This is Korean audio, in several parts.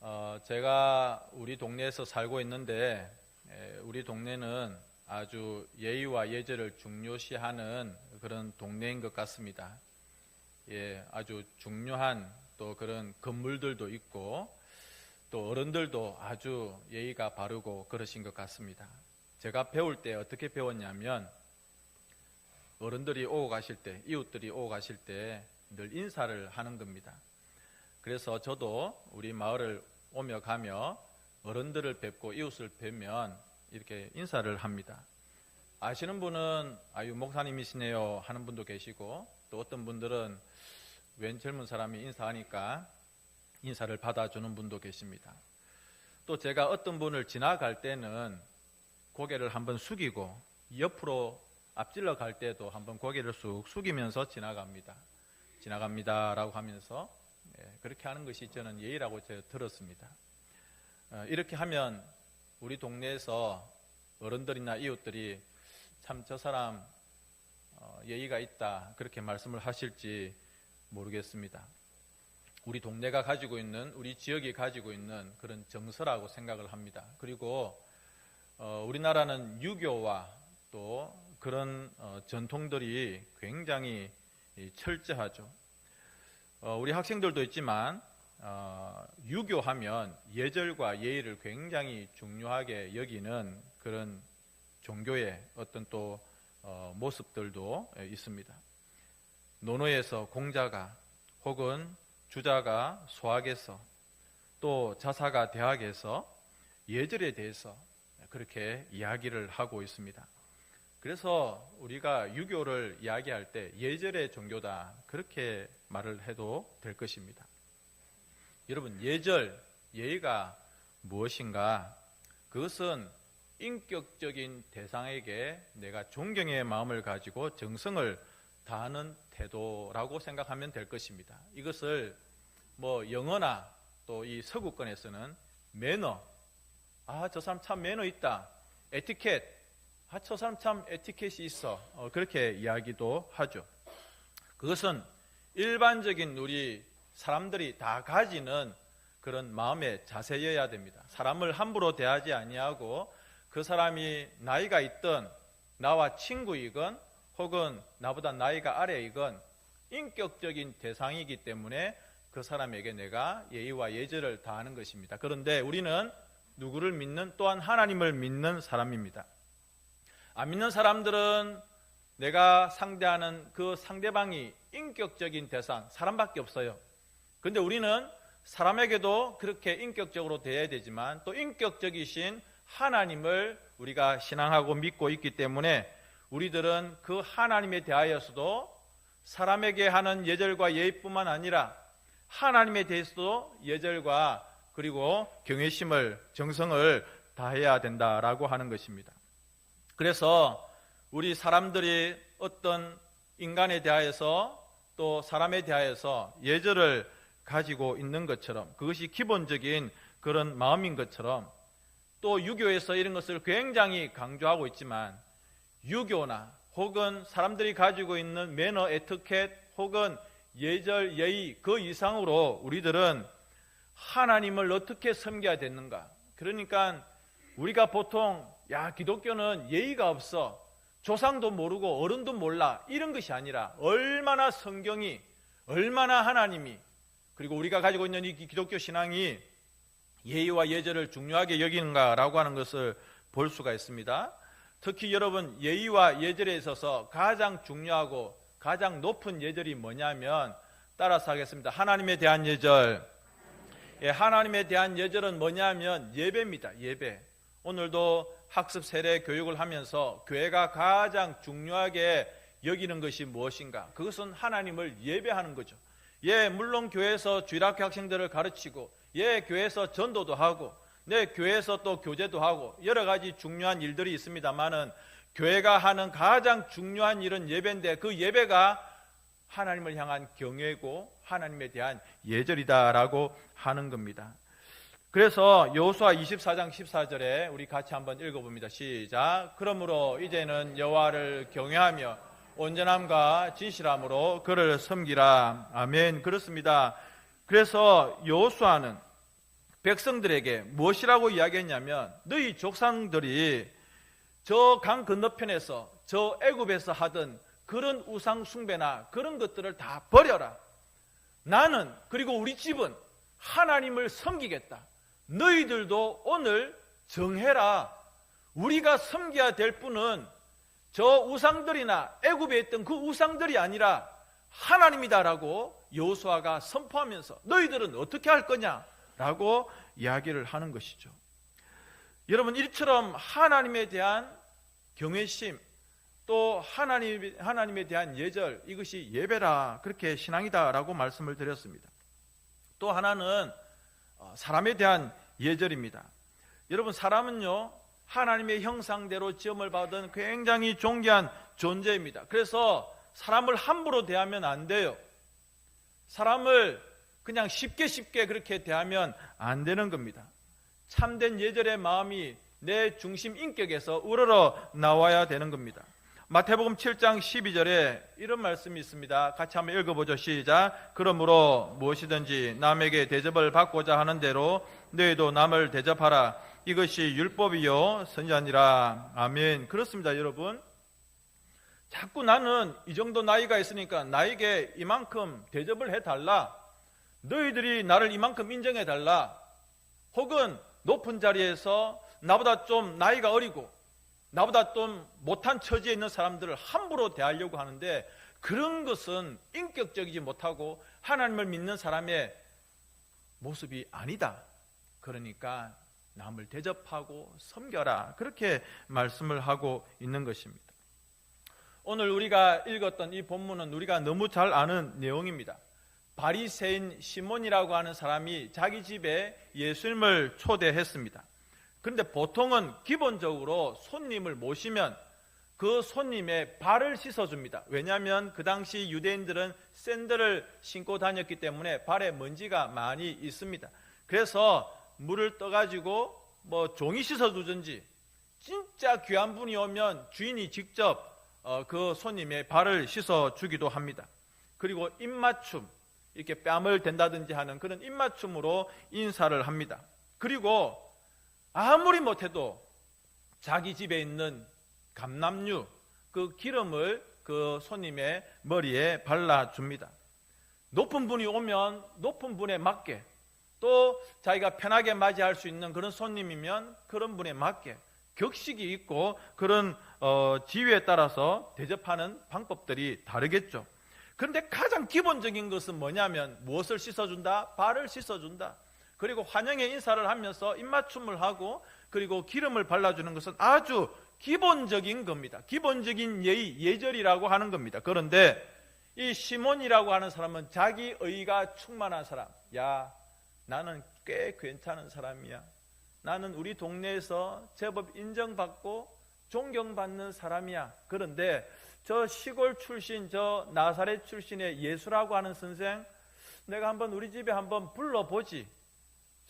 어, 제가 우리 동네에서 살고 있는데 에, 우리 동네는 아주 예의와 예절을 중요시하는 그런 동네인 것 같습니다. 예, 아주 중요한 또 그런 건물들도 있고 또 어른들도 아주 예의가 바르고 그러신 것 같습니다. 제가 배울 때 어떻게 배웠냐면 어른들이 오고 가실 때, 이웃들이 오고 가실 때 늘 인사를 하는 겁니다. 그래서 저도 우리 마을을 오며 가며 어른들을 뵙고 이웃을 뵈면 이렇게 인사를 합니다. 아시는 분은 아유 목사님이시네요 하는 분도 계시고 또 어떤 분들은 웬 젊은 사람이 인사하니까 인사를 받아주는 분도 계십니다. 또 제가 어떤 분을 지나갈 때는 고개를 한번 숙이고 옆으로 앞질러 갈 때도 한번 고개를 쑥 숙이면서 지나갑니다. 지나갑니다라고 하면서 예, 그렇게 하는 것이 저는 예의라고 제가 들었습니다. 어, 이렇게 하면 우리 동네에서 어른들이나 이웃들이 참 저 사람 어, 예의가 있다 그렇게 말씀을 하실지 모르겠습니다. 우리 동네가 가지고 있는 우리 지역이 가지고 있는 그런 정서라고 생각을 합니다. 그리고 어, 우리나라는 유교와 또 그런 어, 전통들이 굉장히 이 철저하죠. 어, 우리 학생들도 있지만 어, 유교하면 예절과 예의를 굉장히 중요하게 여기는 그런 종교의 어떤 또 어, 모습들도 예, 있습니다. 노노에서 공자가 혹은 주자가 소학에서 또 자사가 대학에서 예절에 대해서 그렇게 이야기를 하고 있습니다. 그래서 우리가 유교를 이야기할 때 예절의 종교다 그렇게 말을 해도 될 것입니다. 여러분 예절 예의가 무엇인가? 그것은 인격적인 대상에게 내가 존경의 마음을 가지고 정성을 다하는 태도라고 생각하면 될 것입니다. 이것을 뭐 영어나 또 이 서구권에서는 매너, 아 저 사람 참 매너 있다, 에티켓, 아 저 사람 참 에티켓이 있어, 어, 그렇게 이야기도 하죠. 그것은 일반적인 우리 사람들이 다 가지는 그런 마음의 자세여야 됩니다. 사람을 함부로 대하지 아니하고 그 사람이 나이가 있든 나와 친구이건 혹은 나보다 나이가 아래이건 인격적인 대상이기 때문에 그 사람에게 내가 예의와 예절을 다하는 것입니다. 그런데 우리는 누구를 믿는 또한 하나님을 믿는 사람입니다. 안 믿는 사람들은 내가 상대하는 그 상대방이 인격적인 대상, 사람밖에 없어요. 근데 우리는 사람에게도 그렇게 인격적으로 대해야 되지만 또 인격적이신 하나님을 우리가 신앙하고 믿고 있기 때문에 우리들은 그 하나님에 대하여서도 사람에게 하는 예절과 예의뿐만 아니라 하나님에 대해서도 예절과 그리고 경외심을 정성을 다해야 된다라고 하는 것입니다. 그래서 우리 사람들이 어떤 인간에 대하여서 또 사람에 대하여서 예절을 가지고 있는 것처럼 그것이 기본적인 그런 마음인 것처럼 또 유교에서 이런 것을 굉장히 강조하고 있지만 유교나 혹은 사람들이 가지고 있는 매너 에티켓 혹은 예절 예의 그 이상으로 우리들은 하나님을 어떻게 섬겨야 되는가? 그러니까 우리가 보통 야 기독교는 예의가 없어 조상도 모르고 어른도 몰라 이런 것이 아니라 얼마나 성경이 얼마나 하나님이 그리고 우리가 가지고 있는 이 기독교 신앙이 예의와 예절을 중요하게 여기는가라고 하는 것을 볼 수가 있습니다. 특히 여러분 예의와 예절에 있어서 가장 중요하고 가장 높은 예절이 뭐냐면 따라서 하겠습니다. 하나님에 대한 예절. 예, 하나님에 대한 예절은 뭐냐면 예배입니다. 예배. 오늘도 학습 세례 교육을 하면서 교회가 가장 중요하게 여기는 것이 무엇인가? 그것은 하나님을 예배하는 거죠. 예, 물론 교회에서 주일학교 학생들을 가르치고, 예, 교회에서 전도도 하고, 네, 교회에서 또 교제도 하고, 여러 가지 중요한 일들이 있습니다만은, 교회가 하는 가장 중요한 일은 예배인데, 그 예배가 하나님을 향한 경외고, 하나님에 대한 예절이다라고 하는 겁니다. 그래서 여호수아 24장 14절에 우리 같이 한번 읽어봅니다. 시작. 그러므로 이제는 여호와를 경외하며 온전함과 진실함으로 그를 섬기라. 아멘. 그렇습니다. 그래서 여호수아는 백성들에게 무엇이라고 이야기했냐면 너희 족상들이 저 강 건너편에서 저 애굽에서 하던 그런 우상 숭배나 그런 것들을 다 버려라. 나는 그리고 우리 집은 하나님을 섬기겠다. 너희들도 오늘 정해라. 우리가 섬겨야 될 분은 저 우상들이나 애굽에 있던 그 우상들이 아니라 하나님이다라고 여호수아가 선포하면서 너희들은 어떻게 할 거냐라고 이야기를 하는 것이죠. 여러분 이처럼 하나님에 대한 경외심 또 하나님 하나님에 대한 예절 이것이 예배라 그렇게 신앙이다라고 말씀을 드렸습니다. 또 하나는 어, 사람에 대한 예절입니다. 여러분 사람은요 하나님의 형상대로 지음을 받은 굉장히 존귀한 존재입니다. 그래서 사람을 함부로 대하면 안 돼요. 사람을 그냥 쉽게 쉽게 그렇게 대하면 안 되는 겁니다. 참된 예절의 마음이 내 중심 인격에서 우러러 나와야 되는 겁니다. 마태복음 7장 12절에 이런 말씀이 있습니다. 같이 한번 읽어보죠. 시작. 그러므로 무엇이든지 남에게 대접을 받고자 하는 대로 너희도 남을 대접하라. 이것이 율법이요 선지아니라. 아멘. 그렇습니다, 여러분. 자꾸 나는 이 정도 나이가 있으니까 나에게 이만큼 대접을 해달라. 너희들이 나를 이만큼 인정해달라. 혹은 높은 자리에서 나보다 좀 나이가 어리고 나보다 좀 못한 처지에 있는 사람들을 함부로 대하려고 하는데 그런 것은 인격적이지 못하고 하나님을 믿는 사람의 모습이 아니다. 그러니까 남을 대접하고 섬겨라. 그렇게 말씀을 하고 있는 것입니다. 오늘 우리가 읽었던 이 본문은 우리가 너무 잘 아는 내용입니다. 바리새인 시몬이라고 하는 사람이 자기 집에 예수님을 초대했습니다. 그런데 보통은 기본적으로 손님을 모시면 그 손님의 발을 씻어줍니다. 왜냐하면 그 당시 유대인들은 샌들을 신고 다녔기 때문에 발에 먼지가 많이 있습니다. 그래서 물을 떠가지고 뭐 종이 씻어주든지 진짜 귀한 분이 오면 주인이 직접 어, 그 손님의 발을 씻어주기도 합니다. 그리고 입맞춤, 이렇게 뺨을 댄다든지 하는 그런 입맞춤으로 인사를 합니다. 그리고 아무리 못해도 자기 집에 있는 감남류 그 기름을 그 손님의 머리에 발라줍니다. 높은 분이 오면 높은 분에 맞게 또 자기가 편하게 맞이할 수 있는 그런 손님이면 그런 분에 맞게 격식이 있고 그런 어, 지위에 따라서 대접하는 방법들이 다르겠죠. 그런데 가장 기본적인 것은 뭐냐면 무엇을 씻어준다? 발을 씻어준다. 그리고 환영의 인사를 하면서 입맞춤을 하고 그리고 기름을 발라주는 것은 아주 기본적인 겁니다. 기본적인 예의, 예절이라고 하는 겁니다. 그런데 이 시몬이라고 하는 사람은 자기 의가 충만한 사람. 야, 나는 꽤 괜찮은 사람이야. 나는 우리 동네에서 제법 인정받고 존경받는 사람이야. 그런데 저 시골 출신, 저 나사렛 출신의 예수라고 하는 선생, 내가 한번 우리 집에 한번 불러보지.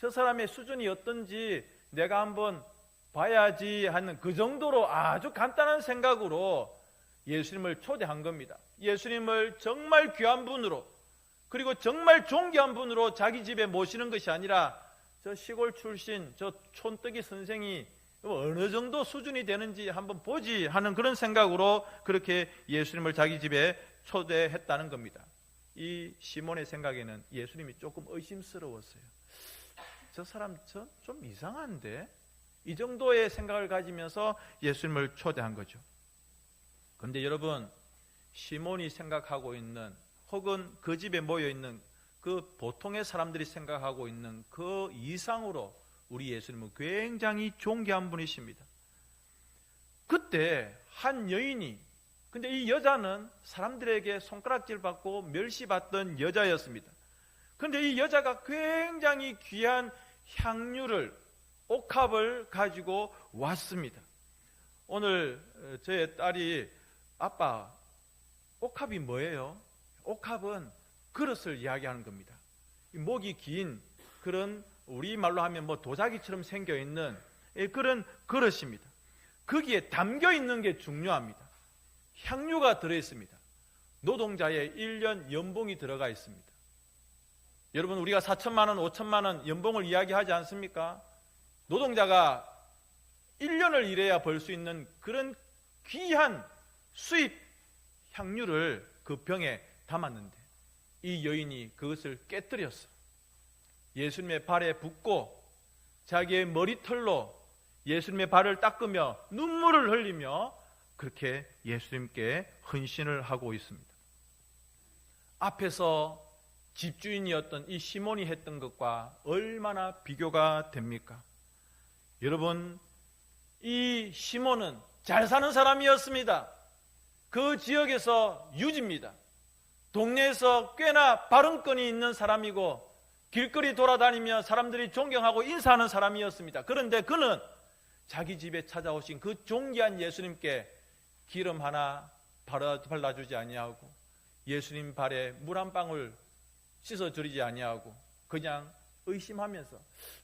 저 사람의 수준이 어떤지 내가 한번 봐야지 하는 그 정도로 아주 간단한 생각으로 예수님을 초대한 겁니다. 예수님을 정말 귀한 분으로 그리고 정말 존귀한 분으로 자기 집에 모시는 것이 아니라 저 시골 출신 저 촌뜨기 선생이 어느 정도 수준이 되는지 한번 보지 하는 그런 생각으로 그렇게 예수님을 자기 집에 초대했다는 겁니다. 이 시몬의 생각에는 예수님이 조금 의심스러웠어요. 저 사람 좀 이상한데? 이 정도의 생각을 가지면서 예수님을 초대한 거죠. 그런데 여러분, 시몬이 생각하고 있는 혹은 그 집에 모여 있는 그 보통의 사람들이 생각하고 있는 그 이상으로 우리 예수님은 굉장히 존귀한 분이십니다. 그때 한 여인이 근데 이 여자는 사람들에게 손가락질 받고 멸시받던 여자였습니다. 그런데 이 여자가 굉장히 귀한 향유를 옥합을 가지고 왔습니다. 오늘 어, 저의 딸이 아빠 옥합이 뭐예요? 옥합은 그릇을 이야기하는 겁니다. 목이 긴 그런 우리 말로 하면 뭐 도자기처럼 생겨 있는 그런 그릇입니다. 거기에 담겨 있는 게 중요합니다. 향유가 들어 있습니다. 노동자의 1년 연봉이 들어가 있습니다. 여러분 우리가 4천만 원, 5천만 원 연봉을 이야기하지 않습니까? 노동자가 1년을 일해야 벌 수 있는 그런 귀한 수입 향유를 그 병에 담았는데 이 여인이 그것을 깨뜨렸어. 예수님의 발에 붓고 자기의 머리털로 예수님의 발을 닦으며 눈물을 흘리며 그렇게 예수님께 헌신을 하고 있습니다. 앞에서 집주인이었던 이 시몬이 했던 것과 얼마나 비교가 됩니까? 여러분, 이 시몬은 잘 사는 사람이었습니다. 그 지역에서 유지입니다. 동네에서 꽤나 발언권이 있는 사람이고 길거리 돌아다니며 사람들이 존경하고 인사하는 사람이었습니다. 그런데 그는 자기 집에 찾아오신 그 존귀한 예수님께 기름 하나 발라주지 아니하고 예수님 발에 물 한 방울 씻어드리지 아니하고 그냥 의심하면서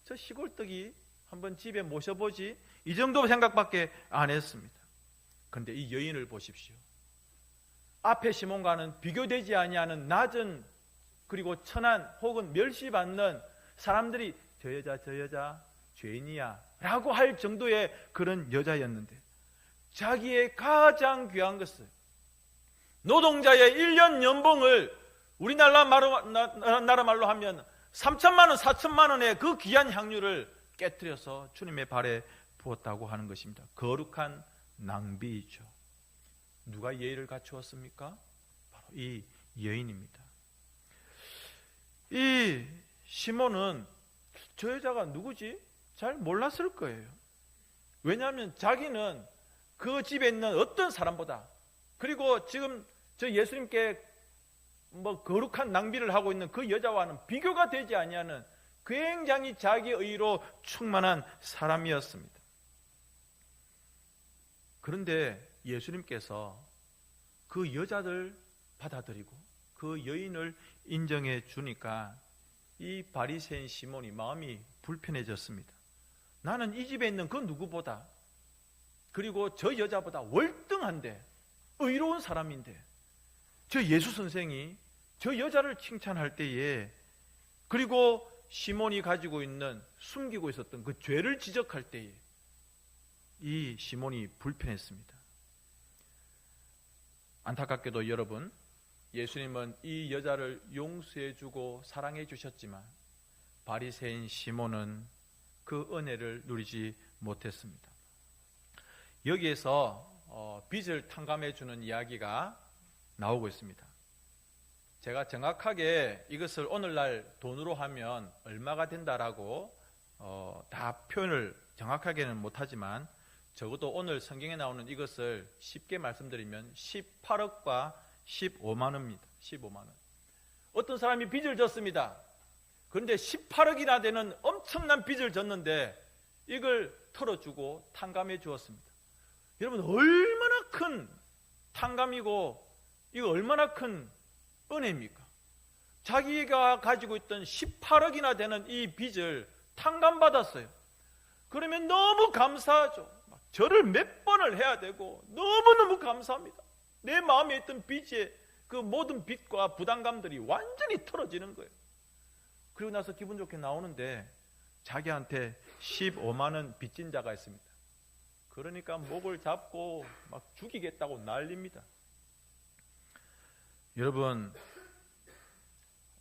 저 시골떡이 한번 집에 모셔보지 이 정도 생각밖에 안 했습니다. 그런데 이 여인을 보십시오. 앞에 시몬과는 비교되지 아니하는 낮은 그리고 천한 혹은 멸시받는 사람들이 저 여자 저 여자 죄인이야 라고 할 정도의 그런 여자였는데 자기의 가장 귀한 것을 노동자의 1년 연봉을 우리나라 말로, 나라 말로 하면 3천만 원, 4천만 원의 그 귀한 향유를 깨뜨려서 주님의 발에 부었다고 하는 것입니다. 거룩한 낭비이죠. 누가 예의를 갖추었습니까? 바로 이 여인입니다. 이 시몬은 저 여자가 누구지? 잘 몰랐을 거예요. 왜냐하면 자기는 그 집에 있는 어떤 사람보다 그리고 지금 저 예수님께 뭐 거룩한 낭비를 하고 있는 그 여자와는 비교가 되지 아니하는 굉장히 자기 의로 충만한 사람이었습니다. 그런데 예수님께서 그 여자들 받아들이고 그 여인을 인정해 주니까 이 바리새인 시몬이 마음이 불편해졌습니다. 나는 이 집에 있는 그 누구보다 그리고 저 여자보다 월등한데 의로운 사람인데 저 예수 선생이 저 여자를 칭찬할 때에 그리고 시몬이 가지고 있는 숨기고 있었던 그 죄를 지적할 때에 이 시몬이 불편했습니다. 안타깝게도 여러분 예수님은 이 여자를 용서해 주고 사랑해 주셨지만 바리새인 시몬은 그 은혜를 누리지 못했습니다. 여기에서 어, 빚을 탕감해 주는 이야기가 나오고 있습니다. 제가 정확하게 이것을 오늘날 돈으로 하면 얼마가 된다라고 어, 다 표현을 정확하게는 못하지만 적어도 오늘 성경에 나오는 이것을 쉽게 말씀드리면 18억과 15만 원입니다. 15만 원. 어떤 사람이 빚을 졌습니다. 그런데 18억이나 되는 엄청난 빚을 졌는데 이걸 털어주고 탕감해 주었습니다. 여러분 얼마나 큰 탕감이고 이거 얼마나 큰 은혜입니까? 자기가 가지고 있던 18억이나 되는 이 빚을 탕감받았어요. 그러면 너무 감사하죠. 절을 몇 번을 해야 되고 너무너무 감사합니다. 내 마음에 있던 빚의 그 모든 빚과 부담감들이 완전히 털어지는 거예요. 그리고 나서 기분 좋게 나오는데 자기한테 15만 원 빚진 자가 있습니다. 그러니까 목을 잡고 막 죽이겠다고 난립니다. 여러분,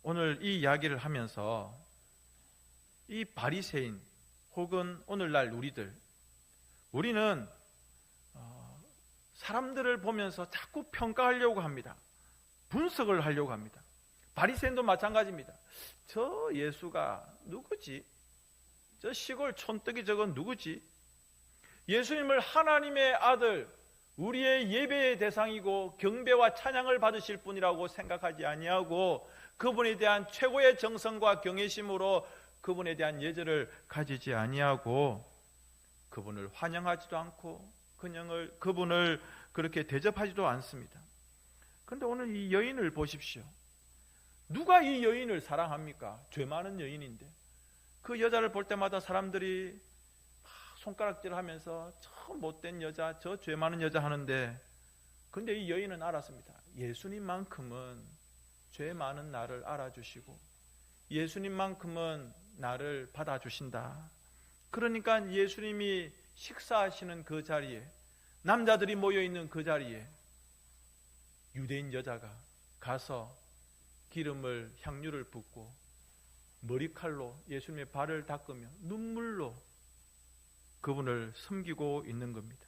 오늘 이 이야기를 하면서 이 바리새인 혹은 오늘날 우리들 우리는 어, 사람들을 보면서 자꾸 평가하려고 합니다. 분석을 하려고 합니다. 바리새인도 마찬가지입니다. 저 예수가 누구지? 저 시골 촌뜨기 저건 누구지? 예수님을 하나님의 아들, 우리의 예배의 대상이고 경배와 찬양을 받으실 분이라고 생각하지 아니하고 그분에 대한 최고의 정성과 경외심으로 그분에 대한 예절을 가지지 아니하고 그분을 환영하지도 않고 그냥을 그분을 그렇게 대접하지도 않습니다. 그런데 오늘 이 여인을 보십시오. 누가 이 여인을 사랑합니까? 죄 많은 여인인데 그 여자를 볼 때마다 사람들이 손가락질 하면서 저 못된 여자, 저 죄 많은 여자 하는데 근데 이 여인은 알았습니다. 예수님만큼은 죄 많은 나를 알아주시고 예수님만큼은 나를 받아주신다. 그러니까 예수님이 식사하시는 그 자리에 남자들이 모여 있는 그 자리에 유대인 여자가 가서 기름을 향유를 붓고 머리칼로 예수님의 발을 닦으며 눈물로 그분을 섬기고 있는 겁니다.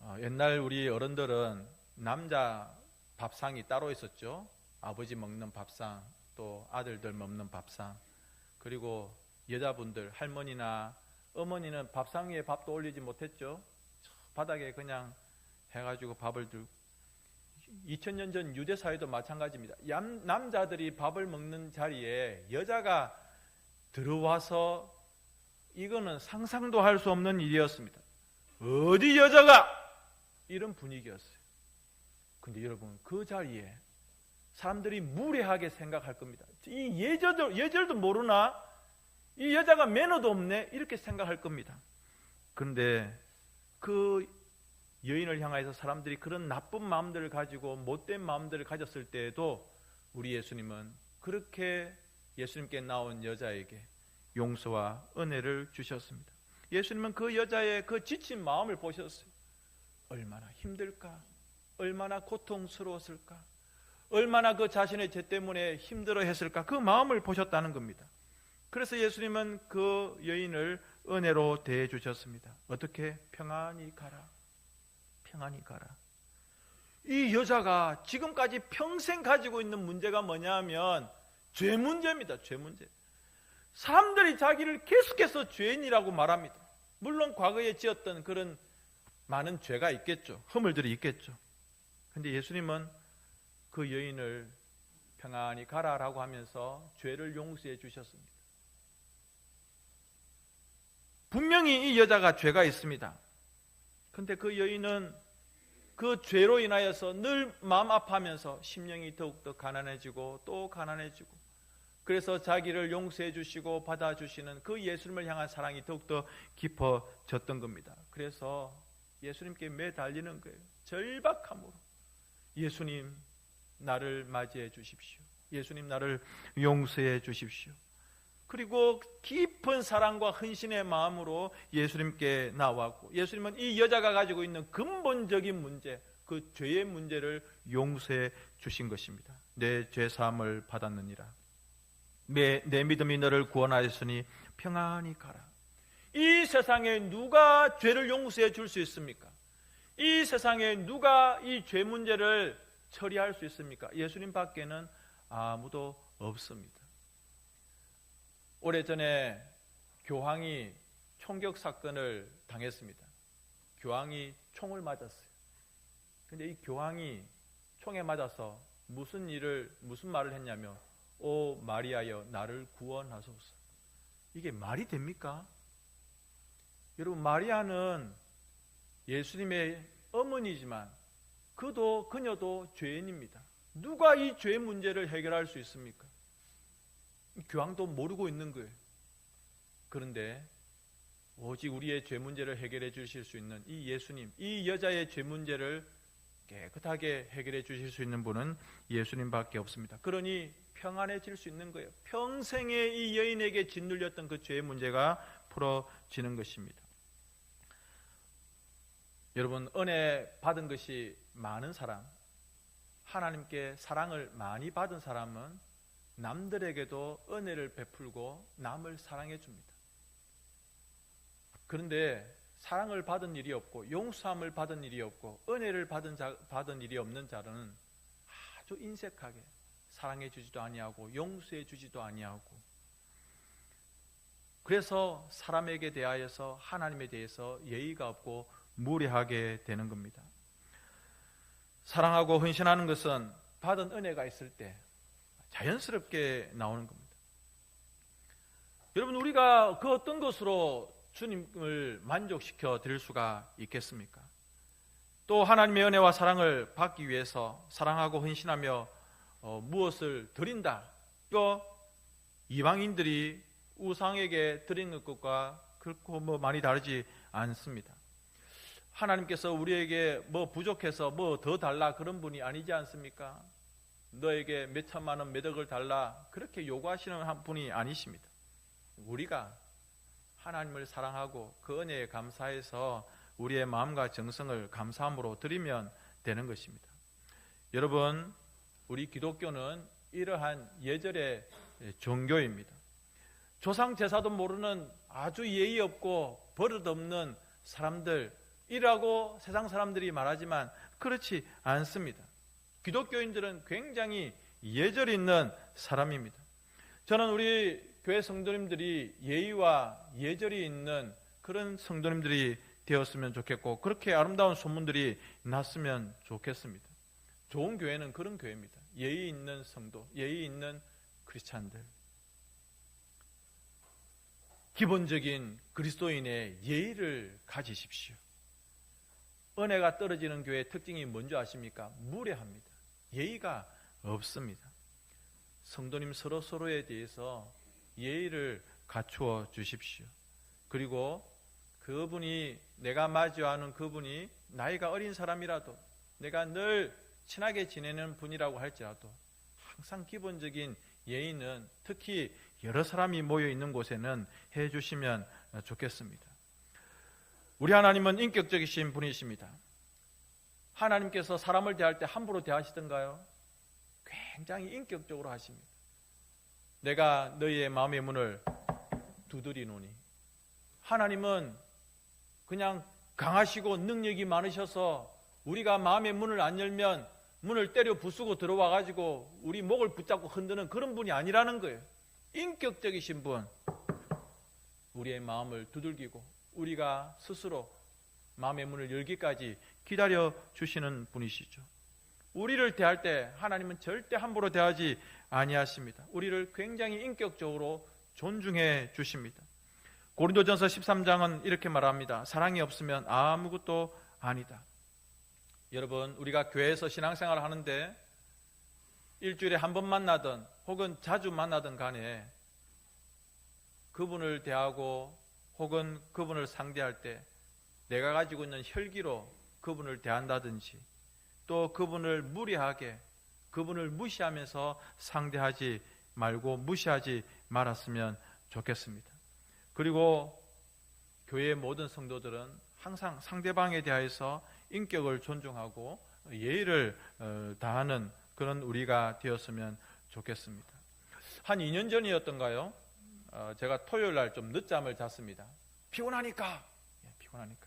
어, 옛날 우리 어른들은 남자 밥상이 따로 있었죠. 아버지 먹는 밥상, 또 아들들 먹는 밥상, 그리고 여자분들, 할머니나 어머니는 밥상 위에 밥도 올리지 못했죠. 바닥에 그냥 해가지고 밥을 들고 2000년 전 유대 사회도 마찬가지입니다. 얌- 남자들이 밥을 먹는 자리에 여자가 들어와서 이거는 상상도 할 수 없는 일이었습니다. 어디 여자가 이런 분위기였어요. 근데 여러분 그 자리에 사람들이 무례하게 생각할 겁니다. 이 예절도 예절도 모르나 이 여자가 매너도 없네 이렇게 생각할 겁니다. 그런데 그 여인을 향해서 사람들이 그런 나쁜 마음들을 가지고 못된 마음들을 가졌을 때에도 우리 예수님은 그렇게 예수님께 나온 여자에게 용서와 은혜를 주셨습니다. 예수님은 그 여자의 그 지친 마음을 보셨어요. 얼마나 힘들까? 얼마나 고통스러웠을까? 얼마나 그 자신의 죄 때문에 힘들어 했을까? 그 마음을 보셨다는 겁니다. 그래서 예수님은 그 여인을 은혜로 대해 주셨습니다. 어떻게 평안히 가라. 평안히 가라. 이 여자가 지금까지 평생 가지고 있는 문제가 뭐냐면 죄 문제입니다. 죄 문제. 사람들이 자기를 계속해서 죄인이라고 말합니다. 물론 과거에 지었던 그런 많은 죄가 있겠죠. 허물들이 있겠죠. 근데 예수님은 그 여인을 평안히 가라라고 하면서 죄를 용서해 주셨습니다. 분명히 이 여자가 죄가 있습니다. 근데 그 여인은 그 죄로 인하여서 늘 마음 아파하면서 심령이 더욱더 가난해지고 또 가난해지고 그래서 자기를 용서해 주시고 받아 주시는 그 예수님을 향한 사랑이 더욱더 깊어졌던 겁니다. 그래서 예수님께 매달리는 거예요. 절박함으로 예수님 나를 맞이해 주십시오. 예수님 나를 용서해 주십시오. 그리고 깊은 사랑과 헌신의 마음으로 예수님께 나왔고 예수님은 이 여자가 가지고 있는 근본적인 문제, 그 죄의 문제를 용서해 주신 것입니다. 내 죄 사함을 받았느니라. 내, 내 믿음이 너를 구원하였으니 평안히 가라. 이 세상에 누가 죄를 용서해 줄 수 있습니까? 이 세상에 누가 이 죄 문제를 처리할 수 있습니까? 예수님 밖에는 아무도 없습니다. 오래전에 교황이 총격 사건을 당했습니다. 교황이 총을 맞았어요. 근데 이 교황이 총에 맞아서 무슨 일을, 무슨 말을 했냐면, 오 마리아여, 나를 구원하소서. 이게 말이 됩니까? 여러분, 마리아는 예수님의 어머니지만, 그도, 그녀도 죄인입니다. 누가 이 죄 문제를 해결할 수 있습니까? 교황도 모르고 있는 거예요. 그런데 오직 우리의 죄 문제를 해결해 주실 수 있는 이 예수님, 이 여자의 죄 문제를 깨끗하게 해결해 주실 수 있는 분은 예수님밖에 없습니다. 그러니 평안해질 수 있는 거예요. 평생에 이 여인에게 짓눌렸던 그 죄의 문제가 풀어지는 것입니다. 여러분 은혜 받은 것이 많은 사람, 하나님께 사랑을 많이 받은 사람은 남들에게도 은혜를 베풀고 남을 사랑해 줍니다. 그런데 사랑을 받은 일이 없고 용서함을 받은 일이 없고 은혜를 받은 자, 받은 일이 없는 자는 아주 인색하게 사랑해 주지도 아니하고 용서해 주지도 아니하고 그래서 사람에게 대하여서 하나님에 대해서 예의가 없고 무례하게 되는 겁니다. 사랑하고 헌신하는 것은 받은 은혜가 있을 때 자연스럽게 나오는 겁니다. 여러분 우리가 그 어떤 것으로 주님을 만족시켜 드릴 수가 있겠습니까? 또 하나님의 은혜와 사랑을 받기 위해서 사랑하고 헌신하며 어, 무엇을 드린다. 이거 이방인들이 우상에게 드리는 것과 그렇고 뭐 많이 다르지 않습니다. 하나님께서 우리에게 뭐 부족해서 뭐 더 달라 그런 분이 아니지 않습니까? 너에게 몇 천만 원, 몇 억을 달라 그렇게 요구하시는 한 분이 아니십니다. 우리가 하나님을 사랑하고 그 은혜에 감사해서 우리의 마음과 정성을 감사함으로 드리면 되는 것입니다. 여러분, 우리 기독교는 이러한 예절의 종교입니다. 조상 제사도 모르는 아주 예의 없고 버릇 없는 사람들 이라고 세상 사람들이 말하지만 그렇지 않습니다. 기독교인들은 굉장히 예절 있는 사람입니다. 저는 우리 교회 성도님들이 예의와 예절이 있는 그런 성도님들이 되었으면 좋겠고 그렇게 아름다운 소문들이 났으면 좋겠습니다. 좋은 교회는 그런 교회입니다. 예의 있는 성도, 예의 있는 크리스찬들. 기본적인 그리스도인의 예의를 가지십시오. 은혜가 떨어지는 교회의 특징이 뭔지 아십니까? 무례합니다. 예의가 없습니다. 성도님 서로 서로에 대해서 예의를 갖추어 주십시오. 그리고 그분이 내가 마주하는 그분이 나이가 어린 사람이라도 내가 늘 친하게 지내는 분이라고 할지라도 항상 기본적인 예의는 특히 여러 사람이 모여 있는 곳에는 해 주시면 좋겠습니다. 우리 하나님은 인격적이신 분이십니다. 하나님께서 사람을 대할 때 함부로 대하시던가요? 굉장히 인격적으로 하십니다. 내가 너희의 마음의 문을 두드리노니 하나님은 그냥 강하시고 능력이 많으셔서 우리가 마음의 문을 안 열면 문을 때려 부수고 들어와 가지고 우리 목을 붙잡고 흔드는 그런 분이 아니라는 거예요. 인격적이신 분. 우리의 마음을 두들기고 우리가 스스로 마음의 문을 열기까지 기다려 주시는 분이시죠. 우리를 대할 때 하나님은 절대 함부로 대하지 아니하십니다. 우리를 굉장히 인격적으로 존중해 주십니다. 고린도전서 13장은 이렇게 말합니다. 사랑이 없으면 아무것도 아니다. 여러분, 우리가 교회에서 신앙생활을 하는데 일주일에 한 번 만나든 혹은 자주 만나든 간에 그분을 대하고 혹은 그분을 상대할 때 내가 가지고 있는 혈기로 그분을 대한다든지 또 그분을 무리하게 그분을 무시하면서 상대하지 말고 무시하지 말았으면 좋겠습니다. 그리고 교회의 모든 성도들은 항상 상대방에 대해서 인격을 존중하고 예의를 어, 다하는 그런 우리가 되었으면 좋겠습니다. 한 2년 전이었던가요? 어, 제가 토요일 날 좀 늦잠을 잤습니다. 피곤하니까. 예, 피곤하니까.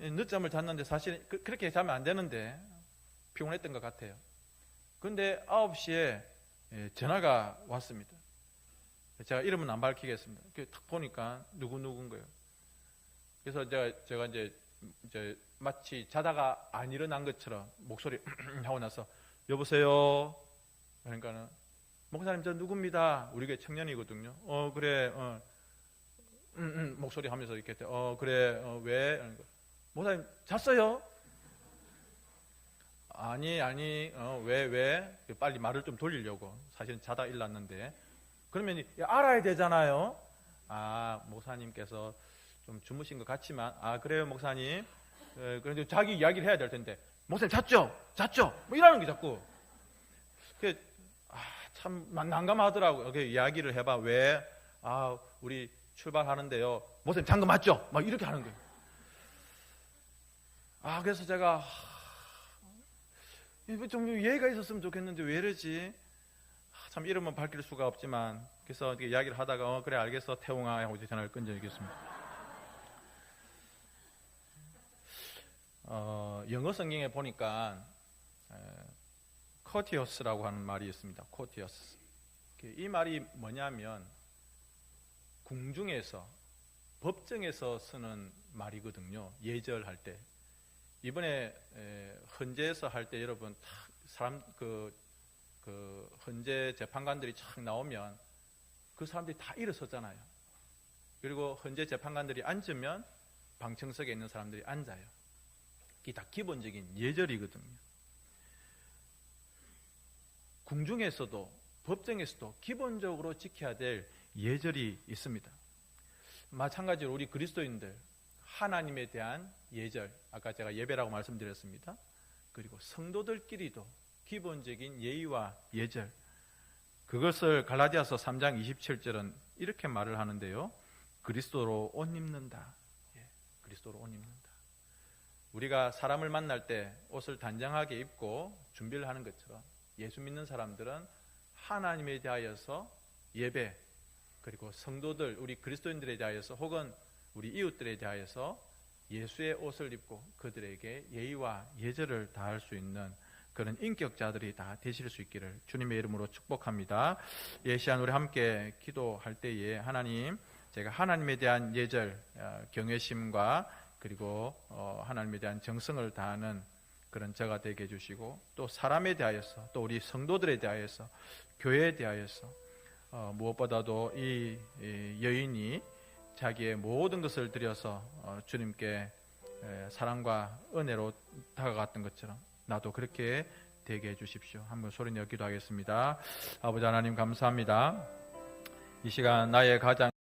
예, 늦잠을 잤는데 사실 그, 렇게 자면 안 되는데 피곤했던 것 같아요. 근데 9시에 예, 전화가 왔습니다. 제가 이름은 안 밝히겠습니다. 탁 보니까 누구누구인 거예요. 그래서 제가, 제가 이제 마치 자다가 안 일어난 것처럼 목소리 하고 나서 여보세요? 그러니까는 목사님 저 누굽니다. 우리 가 청년이거든요. 어 그래 어 음, 음, 목소리 하면서 이렇게 어 그래 어, 왜 목사님 잤어요? 아니 아니 어, 왜 왜? 빨리 말을 좀 돌리려고 사실은 자다 일났는데 그러면 알아야 되잖아요. 아 목사님께서 좀 주무신 것 같지만 아 그래요 목사님. 에, 그런데 자기 이야기를 해야 될 텐데 목사님 잤죠? 잤죠? 뭐 이러는 게 자꾸. 그, 아, 참 난감하더라고요. 그 이야기를 해봐. 왜? 아, 우리 출발하는데요. 목사님 잔거 맞죠? 막 이렇게 하는 거예요. 아, 그래서 제가 좀 예의가 있었으면 좋겠는데 왜 이러지? 참 이름은 밝힐 수가 없지만 그래서 이야기를 하다가 어, 그래 알겠어 태웅아 하고 전화를 끊어야겠습니다. 어, 영어 성경에 보니까 코티어스라고 하는 말이 있습니다. 코티어스. 이 말이 뭐냐면 궁중에서 법정에서 쓰는 말이거든요. 예절할 때. 이번에 헌재에서 할 때 여러분 사람 그, 그 헌재 재판관들이 착 나오면 그 사람들이 다 일어섰잖아요. 그리고 헌재 재판관들이 앉으면 방청석에 있는 사람들이 앉아요. 이게 다 기본적인 예절이거든요. 궁중에서도 법정에서도 기본적으로 지켜야 될 예절이 있습니다. 마찬가지로 우리 그리스도인들 하나님에 대한 예절, 아까 제가 예배라고 말씀드렸습니다. 그리고 성도들끼리도 기본적인 예의와 예절. 그것을 갈라디아서 3장 27절은 이렇게 말을 하는데요. 그리스도로 옷 입는다. 예, 그리스도로 옷 입는다. 우리가 사람을 만날 때 옷을 단정하게 입고 준비를 하는 것처럼 예수 믿는 사람들은 하나님에 대하여서 예배 그리고 성도들 우리 그리스도인들에 대하여서 혹은 우리 이웃들에 대하여서 예수의 옷을 입고 그들에게 예의와 예절을 다할 수 있는 그런 인격자들이 다 되실 수 있기를 주님의 이름으로 축복합니다. 예 시간 우리 함께 기도할 때에 하나님 제가 하나님에 대한 예절, 어, 경외심과 그리고 어, 하나님에 대한 정성을 다하는 그런 저가 되게 해주시고 또 사람에 대하여서 또 우리 성도들에 대하여서 교회에 대하여서 어, 무엇보다도 이, 이 여인이 자기의 모든 것을 들여서 어, 주님께 에, 사랑과 은혜로 다가갔던 것처럼 나도 그렇게 되게 해주십시오. 한번 소리 내어 기도하겠습니다. 아버지 하나님 감사합니다. 이 시간 나의 가장